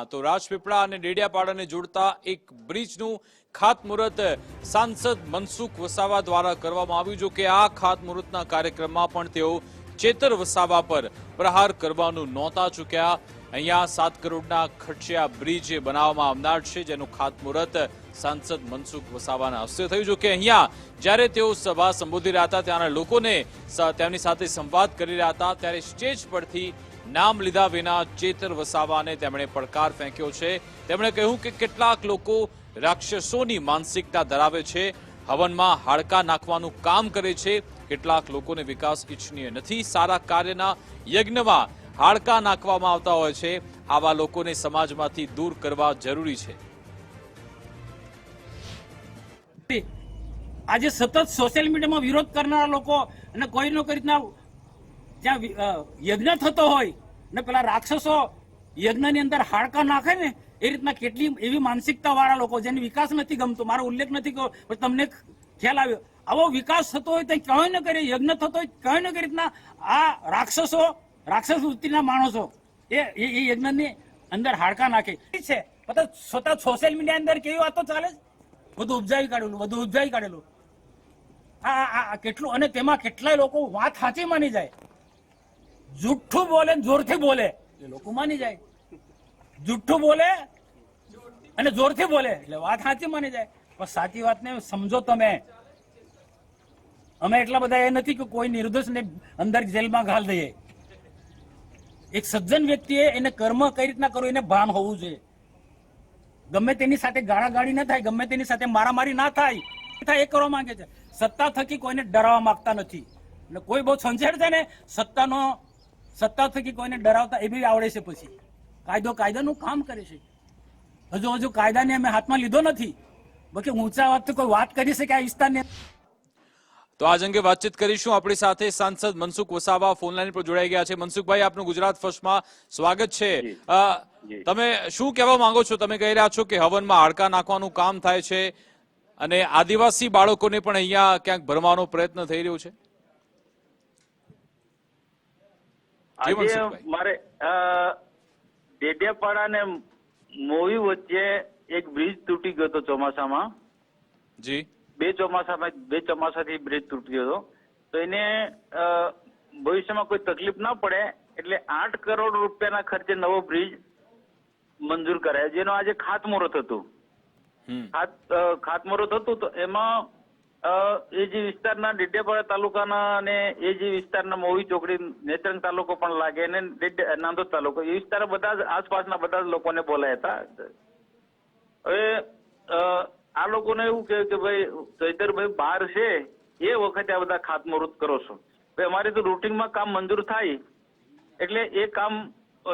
તો રાજપીપળા અને ડેડિયાપાડાને જોડતા એક બ્રિજનું ખાતમુહૂર્ત સાંસદ મનસુખ વસાવા દ્વારા કરવામાં આવ્યું, જો કે આ ખાતમુહૂર્તના કાર્યક્રમમાં પણ તેઓ ચેતર વસાવા પર પ્રહાર કરવાનું નહોતા ચૂક્યા. અહીંયા સાત કરોડના ખર્ચે આ બ્રિજ બનાવવામાં આવનાર છે, જેનું ખાતમુહૂર્ત સાંસદ મનસુખ વસાવાના હસ્તે થયું. જો કે અહીંયા જ્યારે તેઓ સભા સંબોધી રહ્યા હતા, ત્યાંના લોકોને તેમની સાથે સંવાદ કરી રહ્યા હતા, ત્યારે સ્ટેજ પરથી નામ લીધા વિના ચેતર વસાવાને તેમણે પડકાર ફેંક્યો છે. તેમણે કહ્યું કે કેટલાક લોકો રાક્ષસોની માનસિકતા ધરાવે છે. હવનમાં હાડકા નાખવાનું કામ કરે છે. કેટલાક લોકોને વિકાસ ઈચ્છનીય નથી. સારા કાર્યના યજ્ઞમાં હાડકા નાખવામાં આવતા હોય છે. આવા લોકોને સમાજમાંથી દૂર કરવા જરૂરી છે. આજે સતત સોશિયલ મીડિયામાં વિરોધ કરનારા લોકો અને કોઈ ને કોઈ રીતના જ્યાં યજ્ઞ થતો હોય, ને પેલા રાક્ષસો યજ્ઞની અંદર હાડકા નાખે ને, એ રીતના કેટલી એવી માનસિકતા વાળા લોકો, જેને વિકાસ નથી ગમતો, મારો ઉલ્લેખ નથી કર્યો, પણ તમને ખ્યાલ આવ્યો. આવો વિકાસ થતો હોય તો કયો ન કરે, યજ્ઞ થતો હોય કયો ન કરી રીતના આ રાક્ષસો, રાક્ષસ વૃત્તિના માણસો, એ એ યજ્ઞની અંદર હાડકા નાખે. છે સ્વતઃ સોશિયલ મીડિયા અંદર કેવી વાતો ચાલે છે? બધું ઉપજાવી કાઢેલું, બધું ઉપજાવી કાઢેલું. હા હા કેટલું, અને તેમાં કેટલાય લોકો વાત સાચી માની જાય. જુઠ્ઠું બોલે જોરથી બોલે. લોકો માની જાય. જુઠ્ઠું બોલે અને જોરથી બોલે. એટલે વાત સાચી માની જાય. પણ સાચી વાતને સમજો તમે. અમે એટલા બધા એ નથી કે કોઈ નિર્દોષને અંદર જેલમાં ઘાલ દઈએ. એક સજ્જન વ્યક્તિએ એને કર્મ કઈ રીતના કરવું એને ભાન હોવું જોઈએ. ગમે તેની સાથે ગાળાગાળી ના થાય ગમે તેની સાથે મારામારી ના થાય થાય એ કરવા માંગે છે. સત્તા થકી કોઈને ડરાવવા માંગતા નથી. એટલે કોઈ બહુ સંછેડ છે ને સત્તાનો સત્તા થકી કોઈને ડરાવતા એ બી આવડે છે પછી. કાયદો કાયદાનું કામ કરે છે. હજુ હજુ કાયદાને અમે હાથમાં લીધો નથી. બાકી ઊંચા વાત કોઈ વાત કરી શકે આ વિસ્તારને? તો આજ અંગે વાતચીત કરીશું. આપણી સાથે સાંસદ મનસુખ વસાવા ફોનલાઈન પર જોડાઈ ગયા છે. મનસુખભાઈ આપનું ગુજરાત ફર્સ્ટમાં સ્વાગત છે. તમે શું કહેવા માંગો છો? તમે કહી રહ્યા છો કે હવનમાં હાડકા નાખવાનું કામ થાય છે અને આદિવાસી બાળકોને પણ અહીંયા ક્યાંક ભરવાનો પ્રયત્ન થઈ રહ્યો છે જી, આજે મારે ડેડિયાપાડા અને મોવી વચ્ચે એક બ્રિજ તૂટી ગયો હતો ચોમાસામાં. જી. બે ચોમાસામાં બે ચોમાસાથી બ્રિજ તૂટ્યો હતો. તો એને ભવિષ્યમાં કોઈ તકલીફ ના પડે એટલે આઠ કરોડ રૂપિયાના ખર્ચે નવો બ્રિજ મંજૂર કરાયો જેનો આજે ખાતમુહૂર્ત હતું. ખાતમુહૂર્ત હતું તો એમાં એ જે વિસ્તારના ડેડિયાપાડા તાલુકાના અને એ જે વિસ્તારના મોવી ચોકડી, નેત્રંગ તાલુકો પણ લાગે અને નાંદોદ તાલુકો. એ વિસ્તાર બધા જ આસપાસના બધા જ લોકોને બોલાયા હતા. હવે આ લોકોને એવું કહ્યું કે ભાઈ, ચૈતરભાઈ બહાર છે, એ વખતે આ બધા ખાતમુહૂર્ત કરો છો. ભાઈ, અમારે તો રૂટિનમાં કામ મંજૂર થાય, એટલે એ કામ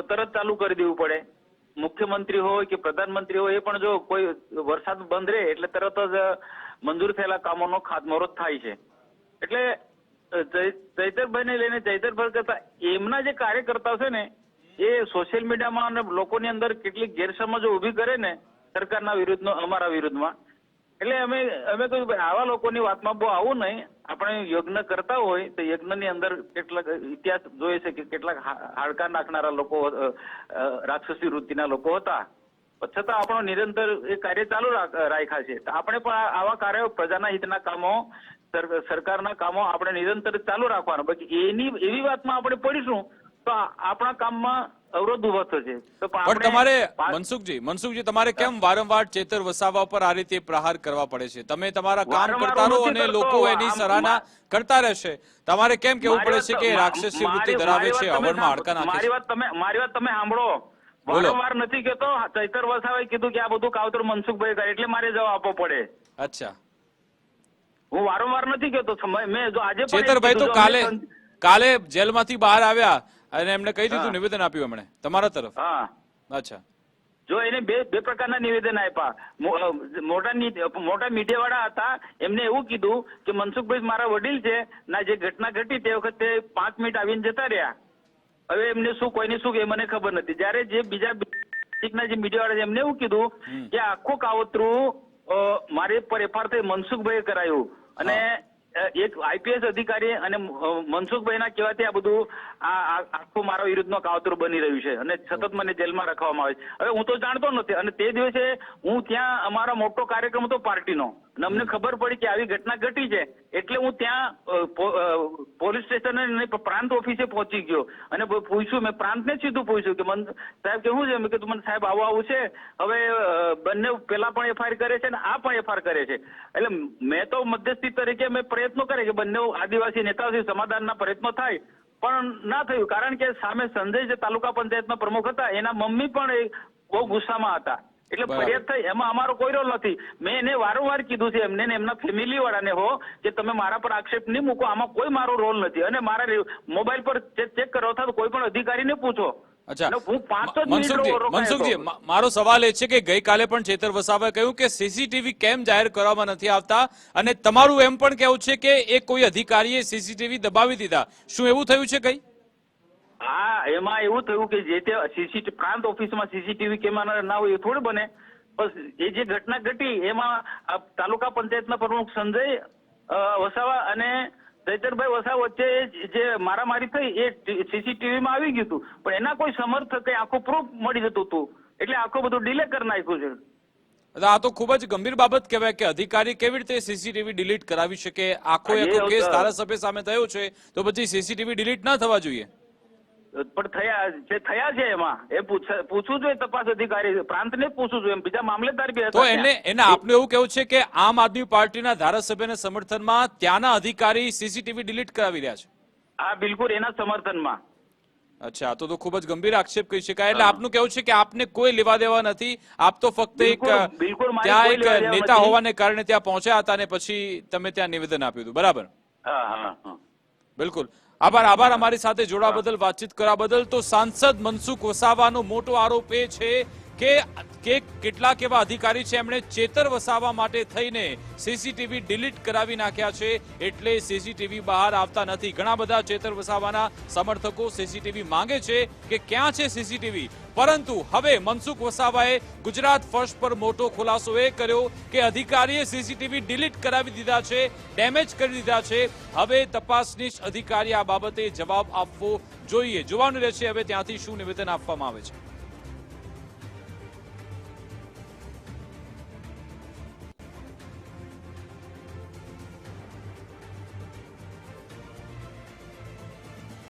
તરત ચાલુ કરી દેવું પડે. મુખ્યમંત્રી હોય કે પ્રધાનમંત્રી હોય, એ પણ જો કોઈ વરસાદ બંધ રહે, એટલે તરત જ મંજૂર થયેલા કામોનો ખાતમુહૂર્ત થાય છે. એટલે ચૈતરભાઈને લઈને ચૈતરભાઈ કરતા એમના જે કાર્યકર્તા છે ને, એ સોશિયલ મીડિયામાં અને લોકોની અંદર કેટલીક ગેરસમજો ઊભી કરે ને, સરકારના વિરુદ્ધનો, અમારા વિરુદ્ધમાં. એટલે અમે અમે કહ્યું ભાઈ આવા લોકોની વાતમાં બહુ આવું નહીં. આપણે યજ્ઞ કરતા હોય તો યજ્ઞની અંદર કેટલાક ઇતિહાસ જોઈએ છે કે કેટલાક હાડકા નાખનારા લોકો રાક્ષસી વૃત્તિના લોકો હતા. છતાં આપણો નિરંતર એ કાર્ય ચાલુ રાખ્યા છે. આપણે પણ આવા કાર્યો પ્રજાના હિતના કામો સરકારના કામો આપણે નિરંતર ચાલુ રાખવાના. બાકી એની એવી વાતમાં આપણે પડીશું તો આપણા કામમાં અવરોધ ઊભો થશે. પણ તમારે મનસુખજી મનસુખજી તમારે કેમ વારંવાર ચેતર વસાવા પર આ રીતે પ્રહાર કરવા પડે છે? તમે તમારા કામ કરતા રહો અને લોકો એની સરાહના કરતા રહેશે. તમારે કેમ કેવું પડે છે કે રાક્ષસી વૃત્તિ ધરાવે છે? અવળમાં તમે નાખે મારી વાત તમે મારી વાત તમે સાંભળો. વારંવાર નથી કેતો ચૈતર વસાવાએ કીધું કે આ બધું કાવતર મનસુખભાઈ કરે એટલે મારે જવાબ આપવો પડે. અચ્છા. હું વારંવાર નથી કેતો મેં મેં જો આજે ચેતરભાઈ તો કાલે કાલે જેલમાંથી બહાર આવ્યા અને એમને કહી દીધું નિવેદન આપ્યું એમણે. તમારા તરફ. હા. અચ્છા. જો એને બે બે પ્રકારના નિવેદન આપ્યા. મોટા મોટા મીડિયા વાળા હતા. એમને એવું કીધું કે મનસુખભાઈ મારા વડીલ છે. ના જે ઘટના ઘટી તે વખતે પાંચ મિનિટ આવીને જતા રહ્યા. હવે એમને શું કોઈને શું એ મને ખબર નથી. જ્યારે જે બીજા ના જે મીડિયા વાળા એમને એવું કીધું કે આખું કાવતરું મારે પર એફઆર થઈ મનસુખભાઈએ કરાયું. અને એક આઈપીએસ અધિકારી અને મનસુખભાઈના કહેવાથી આ બધું આ આખો આખું મારા વિરુદ્ધનો કાવતરું બની રહ્યું છે. અને સતત મને જેલમાં રાખવામાં આવે છે. હવે હું તો જાણતો નથી. અને તે દિવસે હું ત્યાં અમારો મોટો કાર્યક્રમ હતો પાર્ટીનો. અને અમને ખબર પડી કે આવી ઘટના ઘટી છે. એટલે હું ત્યાં પોલીસ સ્ટેશન અને પ્રાંત ઓફિસે પહોંચી ગયો. અને પૂછ્યું, મેં પ્રાંતને સીધું પૂછ્યું કે મન, સાહેબ કેવું છે? મેં કીધું, મને સાહેબ આવું આવું છે. હવે બંને પેલા પણ એફઆઈઆર કરે છે ને આ પણ એફઆઈઆર કરે છે. એટલે મેં તો મધ્યસ્થી તરીકે મેં પ્રયત્નો કરે કે બંને આદિવાસી નેતાઓથી સમાધાનના પ્રયત્નો થાય. પણ ના થયું, કારણ કે સામે સંજય જે તાલુકા પંચાયતના પ્રમુખ હતા, એના મમ્મી પણ બહુ ગુસ્સામાં હતા. એટલે. ફરિયાદ થઈ. એમાં અમારો કોઈ રોલ નથી. મેં એને વારંવાર કીધું છે એમને ને એમના ફેમિલી વાળાને હો કે તમે મારા પર આક્ષેપ નહીં મૂકો. આમાં કોઈ મારો રોલ નથી. અને મારા મોબાઈલ પર ચેક કરો થાય કોઈ પણ અધિકારીને પૂછો. મનસુખજી મારો સવાલ એ છે કે ગઈકાલે પણ ચેતર વસાવાએ કહ્યું કે સીસીટીવી કેમ જાહેર કરવામાં નથી આવતા? અને તમારું એમ પણ કહેવું છે કે એ કોઈ અધિકારીએ સીસીટીવી દબાવી દીધા. શું એવું થયું છે કઈ? હા એમાં એવું થયું કે જે તે સીસીટીવી પ્રાંત ઓફિસમાં સીસીટીવી કેમેરા ના હોય એ થોડું બને. બસ એ જે ઘટના ઘટી એમાં તાલુકા પંચાયતના પ્રમુખ સંજય વસાવા અને ચૈતરભાઈ વસાવા વચ્ચે જે મારામારી થઈ એ સીસીટીવી માં આવી ગયું હતું. પણ એના કોઈ સમર્થકે આખું પ્રૂફ મળી જતું હતું. એટલે આખું બધું ડિલે કરી નાખ્યું છે. આ તો ખૂબ જ ગંભીર બાબત કહેવાય કે અધિકારી કેવી રીતે સીસીટીવી ડિલીટ કરાવી શકે? આખો એક કેસ ધારાસભ્ય સામે થયો છે તો પછી સીસીટીવી ડિલીટ ના થવા જોઈએ. પણ થયા જે થયા છે એમાં એ પૂછવું જોઈએ તપાસ અધિકારી પ્રાંતને પૂછવું જોઈએ બીજા મામલેદાર બી તો. એને એને આપનું એવું કેવું છે કે આમ આદમી પાર્ટીના ધારાસભ્યના સમર્થનમાં ત્યાંના અધિકારી સીસીટીવી ડિલીટ કરાવી રહ્યા છે. હા બિલકુલ એના સમર્થનમાં. અચ્છા તો તો ખૂબ જ ગંભીર આક્ષેપ કહી શકાય. એટલે આપનું કેવું છે કે આપને કોઈ લેવા દેવા નથી. આપ તો ફક્ત એક ત્યાં એક નેતા હોવાને કારણે ત્યાં પહોંચ્યા હતા અને પછી તમે ત્યાં નિવેદન આપ્યું હતું. બરાબર? હા હા હા. બિલકુલ. આભાર આભાર અમારી સાથે જોડા બદલ વાતચીત કરવા બદલ. તો સાંસદ મનસુખ વસાવાનો મોટો આરોપ એ છે કે કે કેટલાક એવા અધિકારી છે, એમણે ચેતર વસાવા માટે થઈને સીસીટીવી ડિલીટ કરાવી નાખ્યા છે, એટલે સીસીટીવી બહાર આવતા નથી. ઘણા બધા ચેતર વસાવાના સમર્થકો સીસીટીવી માંગે છે કે ક્યાં છે સીસીટીવી? પરંતુ હવે મનસુખ વસાવાએ ગુજરાત ફર્સ્ટ પર મોટો ખુલાસો એ કર્યો કે અધિકારીએ સીસીટીવી ડિલીટ કરાવી દીધા છે, ડેમેજ કરી દીધા છે. હવે તપાસનીશ અધિકારી આ બાબતે જવાબ આપવો જોઈએ. જોવાનું રહેશે, હવે ત્યાંથી શું નિવેદન આપવામાં આવે છે.